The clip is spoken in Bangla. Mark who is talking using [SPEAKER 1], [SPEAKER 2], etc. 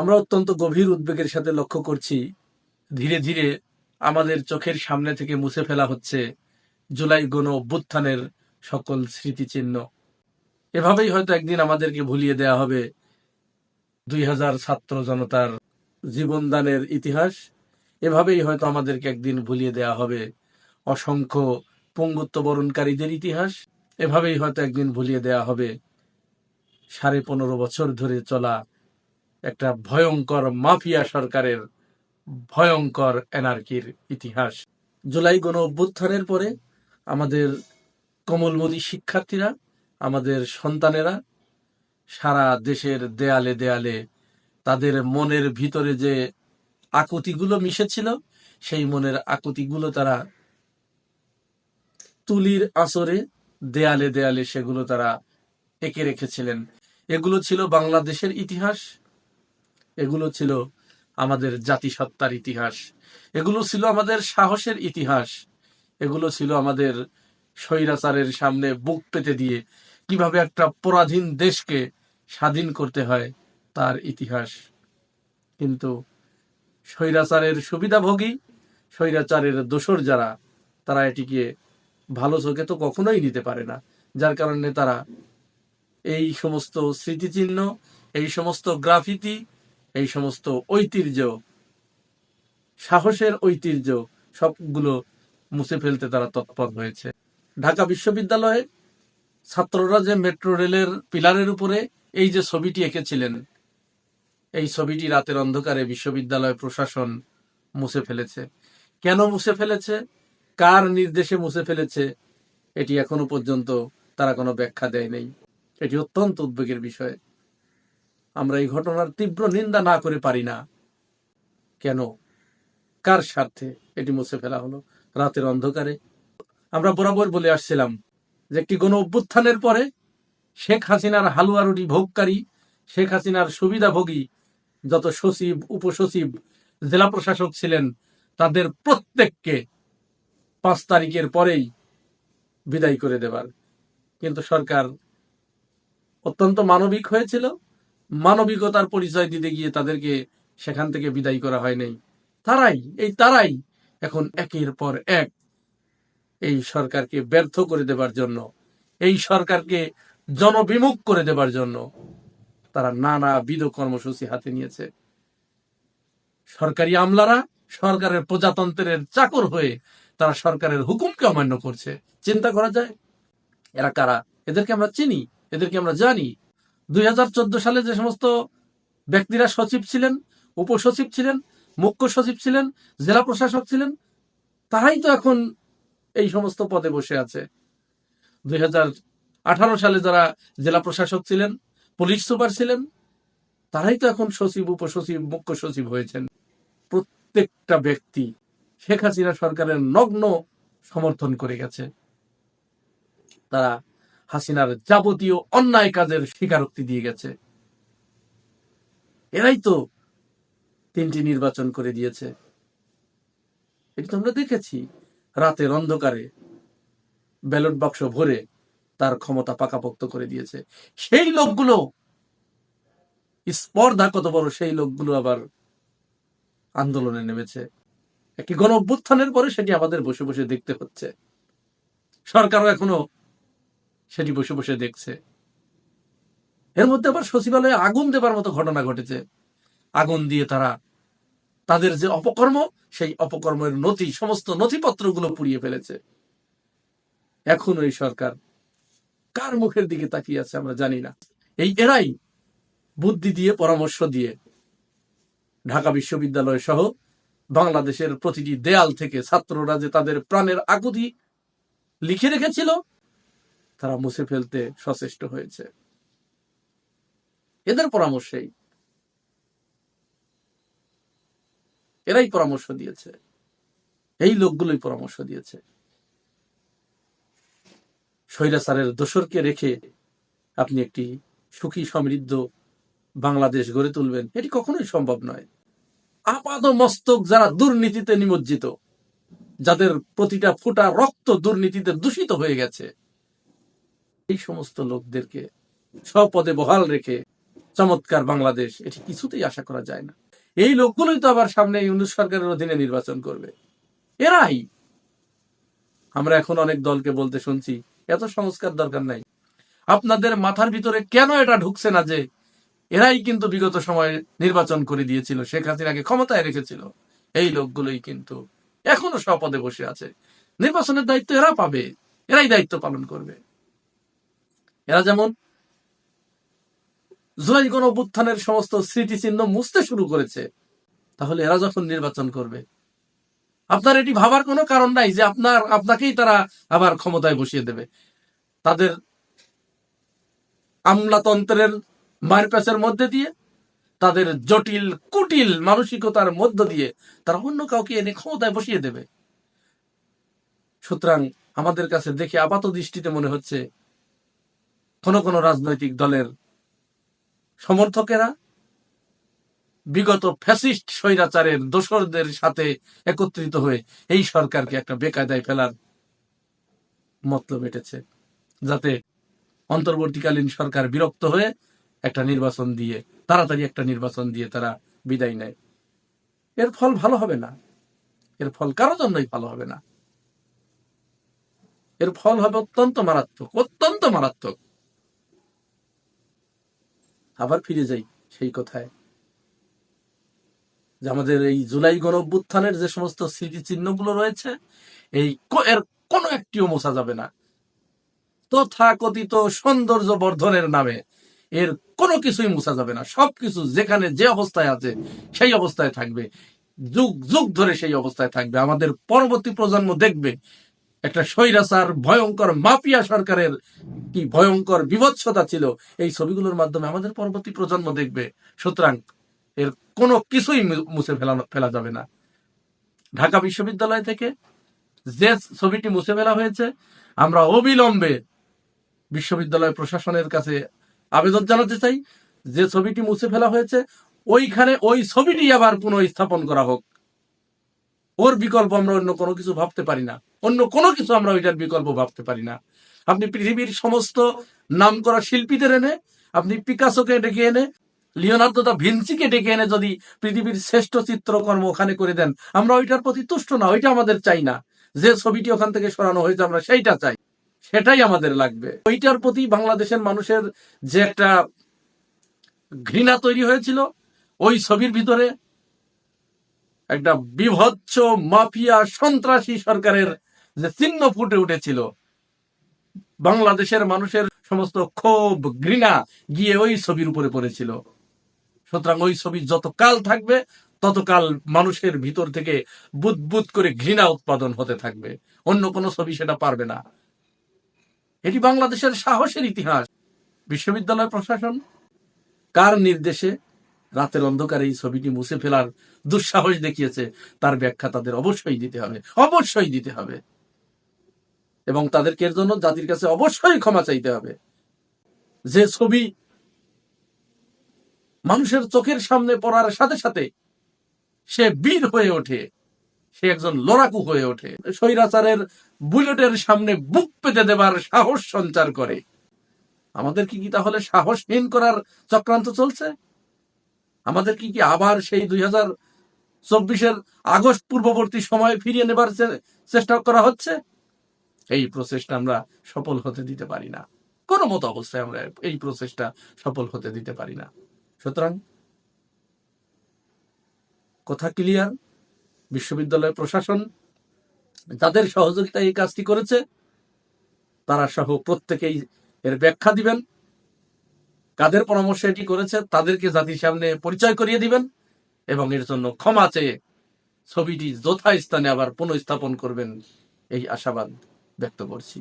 [SPEAKER 1] আমরা অত্যন্ত গভীর উদ্বেগের সাথে লক্ষ্য করছি, ধীরে ধীরে আমাদের চোখের সামনে থেকে মুছে ফেলা হচ্ছে জুলাই গণ অভ্যুত্থানের সকল স্মৃতিচিহ্ন। এভাবেই হয়তো একদিন আমাদেরকে ভুলিয়ে দেয়া হবে দুই হাজার ছাত্র জনতার জীবনদানের ইতিহাস। এভাবেই হয়তো আমাদেরকে একদিন ভুলিয়ে দেয়া হবে অসংখ্য পঙ্গুত্ব বরণকারীদের ইতিহাস। এভাবেই হয়তো একদিন ভুলিয়ে দেয়া হবে সাড়ে পনেরো বছর ধরে চলা একটা ভয়ঙ্কর মাফিয়া সরকারের ভয়ঙ্কর এনার্কির ইতিহাস। জুলাই গণ অভ্যুত্থানের পরে আমাদের কোমলমতি শিক্ষার্থীরা, আমাদের সন্তানেরা সারা দেশের দেয়ালে দেয়ালে তাদের মনের ভিতরে যে আকুতিগুলো মিশেছিল, সেই মনের আকুতিগুলো তারা তুলির আসরে দেয়ালে দেয়ালে সেগুলো তারা এঁকে রেখেছিলেন। এগুলো ছিল বাংলাদেশের ইতিহাস। এগুলো ছিল আমাদের জাতিসত্তার ইতিহাস। এগুলো ছিল আমাদের সাহসের ইতিহাস। এগুলো ছিল আমাদের স্বৈরাচারের সামনে বুক পেতে দিয়ে কীভাবে একটা পরাধীন দেশকে স্বাধীন করতে হয় তার ইতিহাস। কিন্তু স্বৈরাচারের সুবিধাভোগী, স্বৈরাচারের দোসর যারা, তারা এটিকে ভালো চোখে তো কখনোই নিতে পারে না। যার কারণে তারা এই সমস্ত স্মৃতিচিহ্ন, এই সমস্ত গ্রাফিতি এই সমস্ত ঐতিহ্য, সাহসের ঐতিহ্য, সবগুলো মুছে ফেলতে তারা তৎপর হয়েছে। ঢাকা বিশ্ববিদ্যালয়ে ছাত্ররা যে মেট্রো রেলের পিলারের উপরে এই যে ছবিটি এঁকেছিলেন, এই ছবিটি রাতের অন্ধকারে বিশ্ববিদ্যালয় প্রশাসন মুছে ফেলেছে। কেন মুছে ফেলেছে? কার নির্দেশে মুছে ফেলেছে? এটি এখনও পর্যন্ত তারা কোনো ব্যাখ্যা দেয় নাই। এটি অত্যন্ত উদ্বেগের বিষয়। আমরা এই ঘটনার তীব্র নিন্দা না করে পারি না। কেন? কার স্বার্থে? এটি মুছে ফেলা হলো রাতের অন্ধকারে। আমরা বরাবর বলে আসছিলাম যে একটি গণ অভ্যুত্থানের পরে শেখ হাসিনার হালুয়া রুটি ভোগকারী, শেখ হাসিনার সুবিধাভোগী যত সচিব, উপসচিব, জেলা প্রশাসক ছিলেন, তাদের প্রত্যেককে পাঁচ তারিখের পরেই বিদায় করে দেবার। কিন্তু সরকার অত্যন্ত মানবিক হয়েছিল। মানবিকতার পরিচয় দিতে গিয়ে তাদেরকে সেখান থেকে বিদায় করা হয় নাই। তারাই, এই তারাই এখন একের পর এক এই সরকারকে ব্যর্থ করে দেবার জন্য, এই সরকারকে জনবিমুখ করে দেবার জন্য তারা নানাবিধ কর্মসূচি হাতে নিয়েছে। সরকারি আমলারা সরকারের প্রজাতন্ত্রের চাকর হয়ে তারা সরকারের হুকুমকে অমান্য করছে। চিন্তা করা যায়, এরা কারা? এদেরকে আমরা চিনি, এদেরকে আমরা জানি। দুই হাজার চোদ্দ সালে যে সমস্ত ব্যক্তিরা সচিব ছিলেন, উপসচিব ছিলেন, মুখ্য সচিব ছিলেন, জেলা প্রশাসক ছিলেন, তারাই তো এখন এই সমস্ত পদে বসে আছে। দুই হাজার আঠারো সালে যারা জেলা প্রশাসক ছিলেন, পুলিশ সুপার ছিলেন, তারাই তো এখন সচিব, উপসচিব, মুখ্য সচিব হয়েছেন। প্রত্যেকটা ব্যক্তি শেখ হাসিনা সরকারের নগ্ন সমর্থন করে গেছে। তারা হাসিনার যাবতীয় অন্যায় কাজের স্বীকারোক্তি দিয়ে গেছে। এরাই তো তিনটি নির্বাচন করে দিয়েছে। এটি তো আমরা দেখেছি। রাতের অন্ধকারে ব্যালট বাক্স ভরে তার ক্ষমতা পাকাপোক্ত করে দিয়েছে। সেই লোকগুলো স্পর্ধা কত বড়, সেই লোকগুলো আবার আন্দোলনে নেমেছে। একটি গণ অভ্যুত্থানের পরে সেটি আমাদের বসে বসে দেখতে হচ্ছে। সরকারও এখনও সেটি বসে বসে দেখছে। এর মধ্যে আবার সচিবালয়ে আগুন দেবার মতো ঘটনা ঘটেছে। আগুন দিয়ে তারা তাদের যে অপকর্ম, সেই অপকর্মের নথি, সমস্ত নথিপত্রগুলো পুড়িয়ে ফেলেছে। এখন এই সরকার কার মুখের দিকে তাকিয়ে আছে আমরা জানি না। এই এরাই বুদ্ধি দিয়ে, পরামর্শ দিয়ে ঢাকা বিশ্ববিদ্যালয় সহ বাংলাদেশের প্রতিটি দেয়াল থেকে ছাত্ররা যে তাদের প্রাণের আকুতি লিখে রেখেছিল তারা মুছে ফেলতে সচেষ্ট হয়েছে। এদের পরামর্শেই, এরাই পরামর্শ দিয়েছে। এই লোকগুলোই পরামর্শ দিয়েছে। স্বৈরাচারের দোসরকে রেখে আপনি একটি সুখী, সমৃদ্ধ বাংলাদেশ গড়ে তুলবেন, এটি কখনোই সম্ভব নয়। আপাত মস্তক যারা দুর্নীতিতে নিমজ্জিত, যাদের প্রতিটা ফোঁটা রক্ত দুর্নীতিতে দূষিত হয়ে গেছে এই সমস্ত লোকদেরকে স্বপদে বহাল রেখে চমৎকার বাংলাদেশ, এটি কিছুতেই আশা করা যায় না। এই লোকগুলোই তো আবার সামনে ইউনুস সরকারের অধীনে নির্বাচন করবে। এরাই। আমরা এখন অনেক দলকে বলতে শুনছি, এত সংস্কার দরকার নাই। আপনাদের মাথার ভিতরে কেন এটা ঢুকছে না যে এরাই কিন্তু বিগত সময়ে নির্বাচন করে দিয়েছিল, শেখ হাসিনাকে ক্ষমতায় রেখেছিল? এই লোকগুলোই কিন্তু এখনও স্বপদে বসে আছে। নির্বাচনের দায়িত্ব এরা পাবে, এরাই দায়িত্ব পালন করবে। এরা যেমন জুলাই গণ অভ্যুত্থানের সমস্ত স্মৃতিচিহ্ন মুছতে শুরু করেছে, তাহলে এরা যখন নির্বাচন করবে? আপনার এটি ভাবার কোনো কারণ নাই যে আপনার, আপনাকেই তারা আবার ক্ষমতায় বসিয়ে দেবে। তাদের আমলাতন্ত্রের মারপ্যাচের মধ্যে দিয়ে, তাদের জটিল, কুটিল মানসিকতার মধ্য দিয়ে তারা অন্য কাউকে এনে ক্ষমতায় বসিয়ে দেবে। সুতরাং আমাদের কাছে দেখে আপাত দৃষ্টিতে মনে হচ্ছে কোন কোন রাজনৈতিক দলের সমর্থকেরা বিগত ফ্যাসিস্ট স্বৈরাচারের দোসরদের সাথে একত্রিত হয়ে এই সরকারকে একটা বেকায়দায় ফেলার মতলব এটেছে, যাতে অন্তর্বর্তীকালীন সরকার বিরক্ত হয়ে একটা নির্বাচন দিয়ে, তাড়াতাড়ি একটা নির্বাচন দিয়ে তারা বিদায় নেয়। এর ফল ভালো হবে না। এর ফল কারও জন্যই ভালো হবে না। এর ফল হবে অত্যন্ত মারাত্মক অত্যন্ত মারাত্মক। আবার ফিরে যাই সেই কথায়। যে আমাদের এই জুলাই গণ অভ্যুত্থানের যে সমস্ত স্মৃতিচিহ্নগুলো রয়েছে, এই এর কোনো একটিও মোছা যাবে না। তথাকথিত সৌন্দর্য বর্ধনের নামে এর কোনো কিছুই মুছা যাবে না। সবকিছু যেখানে যে অবস্থায় আছে, সেই অবস্থায় থাকবে। যুগ যুগ ধরে সেই অবস্থায় থাকবে। আমাদের পরবর্তী প্রজন্ম দেখবে একটা স্বৈরাচার, ভয়ঙ্কর মাফিয়া সরকারের কি ভয়ঙ্কর বিভৎসতা ছিল, এই ছবিগুলোর মাধ্যমে আমাদের পরবর্তী প্রজন্ম দেখবে। সুতরাং এর কোনো কিছুই মুছে ফেলানো ফেলা যাবে না। ঢাকা বিশ্ববিদ্যালয় থেকে যে ছবিটি মুছে ফেলা হয়েছে, আমরা অবিলম্বে বিশ্ববিদ্যালয় প্রশাসনের কাছে আবেদন জানাতে চাই, যে ছবিটি মুছে ফেলা হয়েছে, ওইখানে ওই ছবিটি আবার পুনঃস্থাপন করা হোক। ওর বিকল্প আমরা অন্য কোনো কিছু ভাবতে পারি না। অন্য কোনো কিছু আমরা ওইটার বিকল্প ভাবতে পারি না। আপনি পৃথিবীর সমস্ত নাম করা শিল্পীদের এনে, আপনি পিকাসোকে ডেকে এনে, লিওনার্দো দা ভিনসিকে ডেকে এনে যদি পৃথিবীর শ্রেষ্ঠ চিত্রকর্ম ওখানে করে দেন, আমরা ওইটার প্রতি তুষ্ট না, ওইটা আমাদের চাই না। যে ছবিটি ওখান থেকে সরানো হয়েছে, আমরা সেইটা চাই। সেটাই আমাদের লাগবে। ওইটার প্রতি বাংলাদেশের মানুষের যে একটা ঘৃণা তৈরি হয়েছিল, ওই ছবির ভিতরে একটা বিভৎস মাফিয়া সন্ত্রাসী সরকারের যে চিহ্ন ফুটে উঠেছিল। বাংলাদেশের মানুষের সমস্ত ক্ষোভ, ঘৃণা গিয়ে ওই ছবির উপরে পড়েছিল। সুতরাং ওই ছবি যত কাল থাকবে, ততকাল মানুষের ভিতর থেকে বুদবুদ করে ঘৃণা উৎপাদন হতে থাকবে। অন্য কোনো ছবি সেটা পারবে না। এটি বাংলাদেশের সাহসের ইতিহাস। বিশ্ববিদ্যালয় প্রশাসন কার নির্দেশে রাতের অন্ধকারে এই ছবিটি মুছে ফেলার দুঃসাহস দেখিয়েছে, তার ব্যাখ্যা তাদের অবশ্যই দিতে হবে, অবশ্যই দিতে হবে। এবং তাদেরকে এর জন্য? জাতির কাছে অবশ্যই ক্ষমা চাইতে হবে। যে ছবি মানুষের চোখের সামনে পড়ার সাথে সাথে সে বীর হয়ে ওঠে, সে একজন লড়াকু হয়ে ওঠে। স্বৈরাচারের বুলেটের সামনে বুক পেতে দেবার সাহস সঞ্চার করে। আমাদের কি কি তাহলে সাহসহীন করার চক্রান্ত চলছে? আমাদের কি কি আবার সেই দুই হাজার চব্বিশের আগস্ট পূর্ববর্তী সময় ফিরিয়ে নেবার চেষ্টা করা হচ্ছে? এই প্রচেষ্টা আমরা সফল হতে দিতে পারি না। কোনো মতো অবস্থায় আমরা এই প্রচেষ্টা সফল হতে দিতে পারি না। সুতরাং কথা ক্লিয়ার? বিশ্ববিদ্যালয় প্রশাসন যাদের সহযোগিতায় এই কাজটি করেছে, তারা সহ প্রত্যেকেই এর ব্যাখ্যা দিবেন। কাদের পরামর্শ এটি করেছে তাদেরকে জাতির সামনে পরিচয় করিয়ে দিবেন এবং এর জন্য ক্ষমা চেয়ে ছবিটি যথাস্থানে আবার পুনঃস্থাপন করবেন, এই আশাবাদ ব্যক্ত করছি।